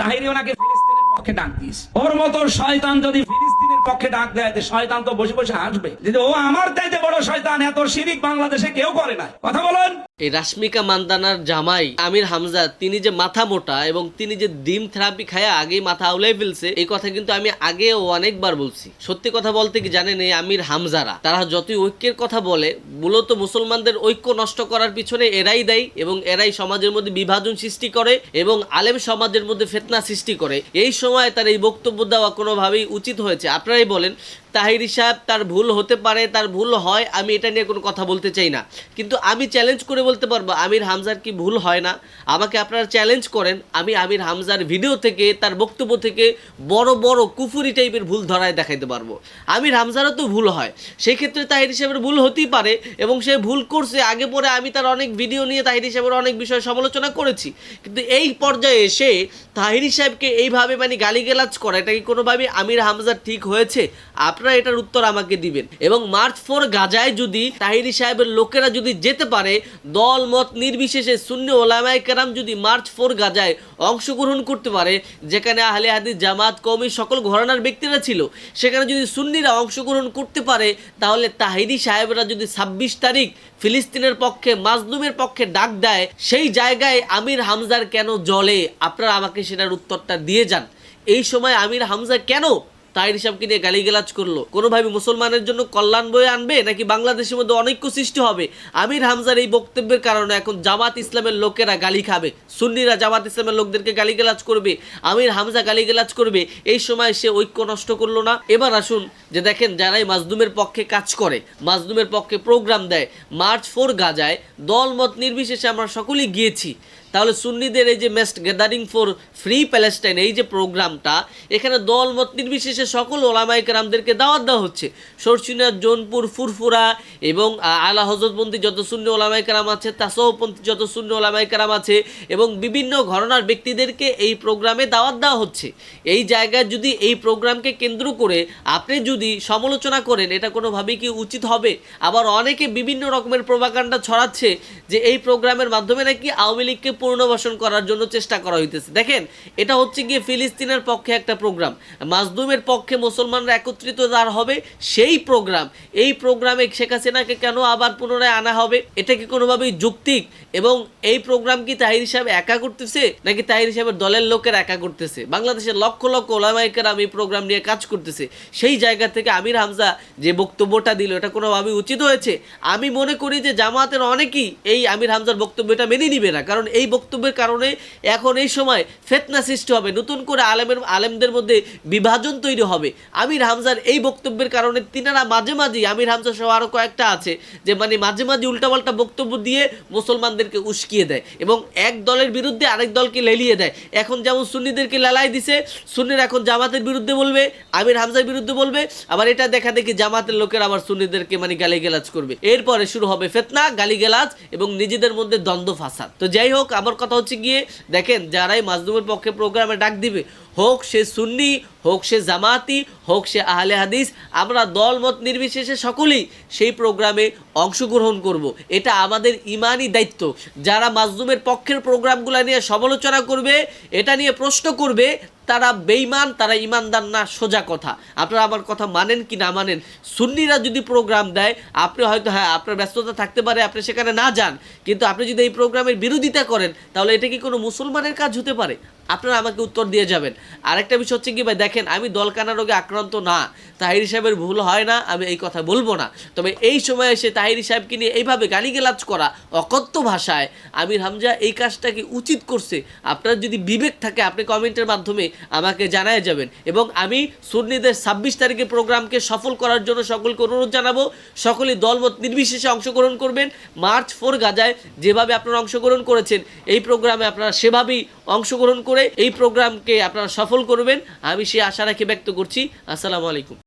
তাহিরি ওনাকে ফিলিস্তিনের পক্ষে ডাক দিস। ওর মতো শয়তান যদি ফিলিস্তিনের পক্ষে ডাক দেয় শয়তান তো বসে বসে হাসবে। যদি ও আমার চাইতে বড় শয়তান, এত শিরিক বাংলাদেশে কেউ করে না কথা বলেন। এই রাশ্মিকা মান্দানার জামাই আমির হামজা, তিনি যে মাথা মোটা এবং তিনি যে ডিম থেরাপি খায়া আগেই মাথা আউলাই ফেলছে, এই কথা কিন্তু আমি আগেও অনেকবার বলছি। সত্যি কথা বলতে কি জানেন এই আমির হামজারা? তারা যতই ঐক্যের কথা বলে, মূলত মুসলমানদের ঐক্য নষ্ট করার পিছনে এরাই দেয় এবং এরাই সমাজের মধ্যে বিভাজন সৃষ্টি করে এবং আলেম সমাজের মধ্যে ফেতনা সৃষ্টি করে। এই সময় তার এই বক্তব্য দেওয়া কোনোভাবেই উচিত হয়েছে। আপনারাই বলেন তাহিরি সাহেব তার ভুল হতে পারে, তার ভুল হয়, আমি এটা নিয়ে কোনো কথা বলতে চাই না। কিন্তু আমি চ্যালেঞ্জ করে বলতে পারব, আমির হামজার কি ভুল হয় না? আমাকে আপনারা চ্যালেঞ্জ করেন, আমি আমির হামজার ভিডিও থেকে, তার বক্তব্য থেকে বড় বড় কুফুরি টাইপের ভুল ধরায় দেখাইতে পারব। আমির হামজারও তো ভুল হয়। সেই ক্ষেত্রে তাহির সাহেবের ভুল হতেই পারে এবং সে ভুল করছে। আগে পরে আমি তার অনেক ভিডিও নিয়ে তাহির সাহেবের অনেক বিষয় সমালোচনা করেছি। কিন্তু এই পর্যায়ে এসে তাহিরি সাহেবকে এইভাবে মানে গালিগালাজ করা, এটা কি কোনোভাবে আমির হামজার ঠিক হয়েছে? আপনারা এটার উত্তর আমাকে দিবেন। এবং মার্চ ফোর গাজায় যদি তাহিরি সাহেবের লোকেরা যদি যেতে পারে, দল, মত নির্বিশেষে শূন্য ওলামায় কেরাম যদি মার্চ ফোর গাজায় অংশগ্রহণ করতে পারে, যেখানে আহলে হাদিস, জামাত কৌমি সকল ঘরানার ব্যক্তিরা ছিল, সেখানে যদি সুন্নিরা অংশগ্রহণ করতে পারে, তাহলে তাহিরি সাহেবরা যদি ছাব্বিশ তারিখ ফিলিস্তিনের পক্ষে, মাজলুমের পক্ষে ডাক দেয়, সেই জায়গায় আমির হামজার কেন জলে আপনারা আমাকে সেটার উত্তরটা দিয়ে যান। এই সময় আমির হামজা কেন তাহির সাহেবকে নিয়ে গালিগালাজ করল। কোনোভাবে মুসলমানের জন্য কল্যাণ বয়ে আনবে, নাকি বাংলাদেশের মধ্যে অনৈক্য সৃষ্টি হবে? আমির হামজার এই বক্তব্যের কারণে এখন জামাত ইসলামের লোকেরা গালি খাবে। সুন্নিরা জামাত ইসলামের লোকদেরকে গালিগালাজ করবে। আমির হামজা গালিগালাজ করবে। এই সময় সে ঐক্য নষ্ট করল না। এবার আসুন যে দেখেন যারাই মাজদুমের পক্ষে কাজ করে মাজদুমের পক্ষে প্রোগ্রাম দেয়, মার্চ ফোর গাজায় দলমত নির্বিশেষে আমরা সকলেই গিয়েছি। তাহলে সুন্নিদের এই যে mass gathering for free Palestine এই যে প্রোগ্রামটা, এখানে দল মত নির্বিশেষে সকল ওলামাই কেরামদেরকে দাওয়াত দেওয়া হচ্ছে। সরসিনা, জোনপুর, ফুরফুরা এবং আলা হজরতপন্থী যত শূন্য ওলামাই কেরাম আছে তাসওপন্থী যত শূন্য ওলামাই কেরাম আছে এবং বিভিন্ন ঘরনার ব্যক্তিদেরকে এই প্রোগ্রামে দাওয়াত দেওয়া হচ্ছে। এই জায়গায় যদি এই প্রোগ্রামকে কেন্দ্র করে আপনি যদি সমালোচনা করেন, এটা কোনোভাবেই কি উচিত হবে? আবার অনেকে বিভিন্ন রকমের প্রভাকাণ্ডা ছড়াচ্ছে যে এই প্রোগ্রামের মাধ্যমে নাকি আওয়ামী লীগকে পুনর্বাসন করার জন্য চেষ্টা করা হইতেছে। দেখেন, এটা হচ্ছে গিয়ে ফিলিস্তিনের পক্ষে একটা প্রোগ্রাম। মাজদুমের পক্ষে মুসলমানরা একত্রিত যার হবে সেই প্রোগ্রাম। এই প্রোগ্রামে শেখ হাসিনাকে কেন আবার পুনরায় আনা হবে, এটা কি কোনোভাবেই যুক্তিক? এবং এই প্রোগ্রাম কি তাহির হিসাবে একা করতেছে, নাকি তাহির হিসাবের দলের লোকের একা করতেছে? বাংলাদেশের লক্ষ লক্ষ ওলামাইকেরাম এই প্রোগ্রাম নিয়ে কাজ করতেছে। সেই জায়গা থেকে আমির হামজা যে বক্তব্যটা দিল, এটা কোনোভাবেই উচিত হয়েছে। আমি মনে করি যে জামাতের অনেকেই এই আমির হামজার বক্তব্যটা মেনে নিবে না, কারণ এই বক্তব্যের কারণে এখন এই সময় ফেতনা সৃষ্টি হবে। নতুন করে আলেমের আলেমদের মধ্যে বিভাজন তৈরি হবে। আমির হামজার এই বক্তব্যের কারণে তিনারা মাঝে মাঝেই আমির হামজা সহ আরও কয়েকটা আছে যে মানে মাঝে মাঝে উল্টাপাল্টা বক্তব্য দিয়ে মুসলমানদেরকে উস্কিয়ে দেয় এবং এক দলের বিরুদ্ধে আরেক দলকে লেলিয়ে দেয়। এখন যেমন সুন্নিদেরকে লালাই দিছে, সুন্নির এখন জামাতের বিরুদ্ধে বলবে, আমির হামজার বিরুদ্ধে বলবে। আবার এটা দেখা দেখি জামাতের লোকের আবার সুন্নিদেরকে মানে গালিগালাজ করবে। এরপরে শুরু হবে ফেতনা, গালিগালাজ এবং নিজেদের মধ্যে দ্বন্দ্ব ফাসাদ তো যাই হোক আমার কথা হচ্ছে গিয়ে, দেখেন, যারাই মাজলুমের পক্ষে প্রোগ্রামে ডাক দিবে, হোক সে সুন্নি, হোক সে জামাতি, হোক সে আহলে হাদিস, আমরা দলমত নির্বিশেষে সকলেই সেই প্রোগ্রামে অংশগ্রহণ করব। এটা আমাদের ইমানই দায়িত্ব যারা মাজলুমের পক্ষের প্রোগ্রামগুলো নিয়ে সমালোচনা করবে, এটা নিয়ে প্রশ্ন করবে তারা বেইমান তারা ইমানদার না, সোজা কথা। আপনারা আমার কথা মানেন কি না মানেন? সুন্নিরা যদি প্রোগ্রাম দেয়, আপনি হয়তো হ্যাঁ আপনার ব্যস্ততা থাকতে পারে, আপনি সেখানে না যান। কিন্তু আপনি যদি এই প্রোগ্রামের বিরোধিতা করেন, তাহলে এটা কি কোনো মুসলমানের কাজ হতে পারে? আপনারা আমাকে উত্তর দিয়ে যাবেন। আরেকটা বিষয় হচ্ছে কি ভাই, দেখেন, আমি দলকানা রোগে আক্রান্ত না। তাহির সাহেবের ভুল হয় না, আমি এই কথা বলব না। তবে এই সময় এসে তাহির সাহেবকে নিয়ে এইভাবে গালিগালাজ করা অকথ্য ভাষায় আমির হামজা এই কাজটা কি উচিত করছে? আপনার যদি বিবেক থাকে, আপনি কমেন্টের মাধ্যমে আমাকে জানায় যাবেন। এবং আমি সুন্নিদের ছাব্বিশ তারিখে প্রোগ্রামকে সফল করার জন্য সকলকে অনুরোধ জানাব সকলেই দলমত নির্বিশেষে অংশগ্রহণ করবেন। মার্চ ফোর গাজায় যেভাবে আপনারা অংশগ্রহণ করেছেন, এই প্রোগ্রামে আপনারা সেভাবেই অংশগ্রহণ করে এই প্রোগ্রামকে আপনারা সফল করবেন। আমি সে আশা রাখি ব্যক্ত করছি। আসসালামু আলাইকুম।